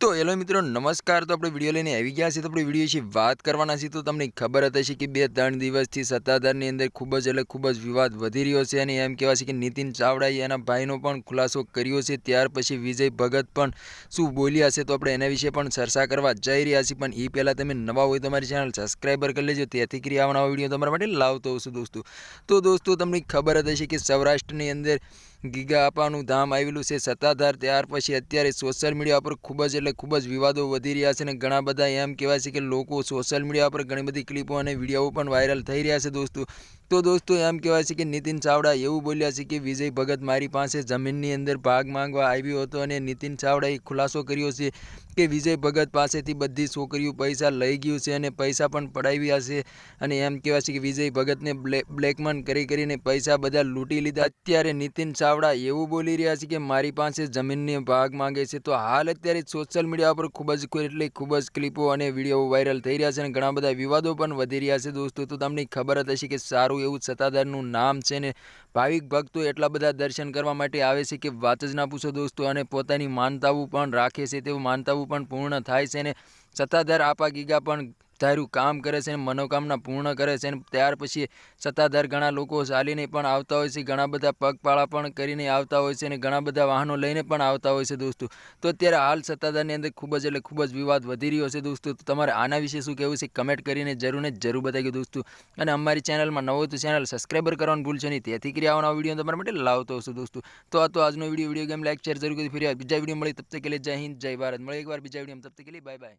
તો હેલો મિત્રો, નમસ્કાર. તો આપણે વીડિયો લઈને આવી ગયા છે તો આપણે વીડિયો વિશે વાત કરવાના છીએ. તો તમને ખબર હતી હશે કે બે ત્રણ દિવસથી સત્તાધારની અંદર ખૂબ જ એટલે ખૂબ જ વિવાદ વધી રહ્યો છે અને એમ કહેવાય છે કે નીતિન ચાવડાએ એના ભાઈનો પણ ખુલાસો કર્યો છે. ત્યાર પછી વિજય ભગત પણ શું બોલ્યા છે તો આપણે એના વિશે પણ ચર્ચા કરવા જઈ રહ્યા છીએ. પણ એ પહેલાં તમે નવા હોય તમારી ચેનલ સબસ્ક્રાઈબર કરી લેજો. તેથી કરી આવા વીડિયો તમારા માટે લાવતો છું દોસ્તો. તો દોસ્તો, તમને ખબર હતી હશે કે સૌરાષ્ટ્રની અંદર ગીગા આપાનું ધામ આવેલું છે. સત્તાધાર ત્યાર પછી અત્યારે સોશિયલ મીડિયા પર ખૂબ જ એટલે ખૂબ જ વિવાદો વધી રહ્યા છે અને ઘણા બધા એમ કહેવાય છે કે લોકો સોશિયલ મીડિયા પર ઘણી બધી ક્લિપો અને વીડિયો પણ વાયરલ થઈ રહ્યા છે દોસ્તો. તો દોસ્તો, એમ કહેવાય છે કે નીતિન ચાવડા એવું બોલ્યા છે કે વિજય ભગત મારી પાસે જમીનની અંદર ભાગ માંગવા આવ્યો હતો અને નીતિન ચાવડાએ ખુલાસો કર્યો છે કે વિજય ભગત પાસેથી બધી છોકરીઓ પૈસા લઈ ગયું છે અને પૈસા પણ પડાવ્યા છે. અને એમ કહેવાય છે કે વિજય ભગતને બ્લેકમન કરી કરીને પૈસા બધા લૂંટી લીધા. અત્યારે નીતિન ચાવડા એવું બોલી રહ્યા છે કે મારી પાસે જમીનની ભાગ માંગે છે. તો હાલ અત્યારે સોશિયલ મીડિયા પર ખૂબ જ એટલે ખૂબ જ ક્લિપો અને વીડિયો વાયરલ થઈ રહ્યા છે અને ઘણા બધા વિવાદો પણ વધી રહ્યા છે દોસ્તો. તો તમને ખબર જ હશે કે સારું એવું સત્તાધારનું નામ છે ને, ભાવિક ભક્તો એટલા બધા દર્શન કરવા માટે આવે છે કે વાત જ ના પૂછો દોસ્તો, અને પોતાની માનતાઓ પણ રાખે છે તેવું માનતાઓ પણ પૂર્ણ થાય છે ને, સત્તાધાર આપા ગીગા પણ ધાર્યું કામ કરે છે અને મનોકામના પૂર્ણ કરે છે અને ત્યાર પછી સત્તાધાર ઘણા લોકો ચાલીને પણ આવતા હોય છે, ઘણા બધા પગપાળા પણ કરીને આવતા હોય છે અને ઘણા બધા વાહનો લઈને પણ આવતા હોય છે દોસ્તો. તો અત્યારે હાલ સત્તાધારની અંદર ખૂબ જ એટલે ખૂબ જ વિવાદ વધી રહ્યો છે દોસ્તો. તો તમારે આના વિશે શું કહેવું છે કમેન્ટ કરીને જરૂર ને જરૂર બતાવી દોસ્તો. અને અમારી ચેનલમાં નવો તો ચેનલ સબસ્ક્રાઈબર કરવાનું ભૂલશો નહીં, તેથી કરી આવવાનો વીડિયો તમારા માટે લાવતો હશું દોસ્તો. તો આ તો આજનો video video game like, share જરૂર કરી, ફરી બીજા વીડિયો મળી તબ તક કે જય હિન્દ, જય ભારત. મળે એકવાર બીજા વીડિયો તબ તક કે બાય બાય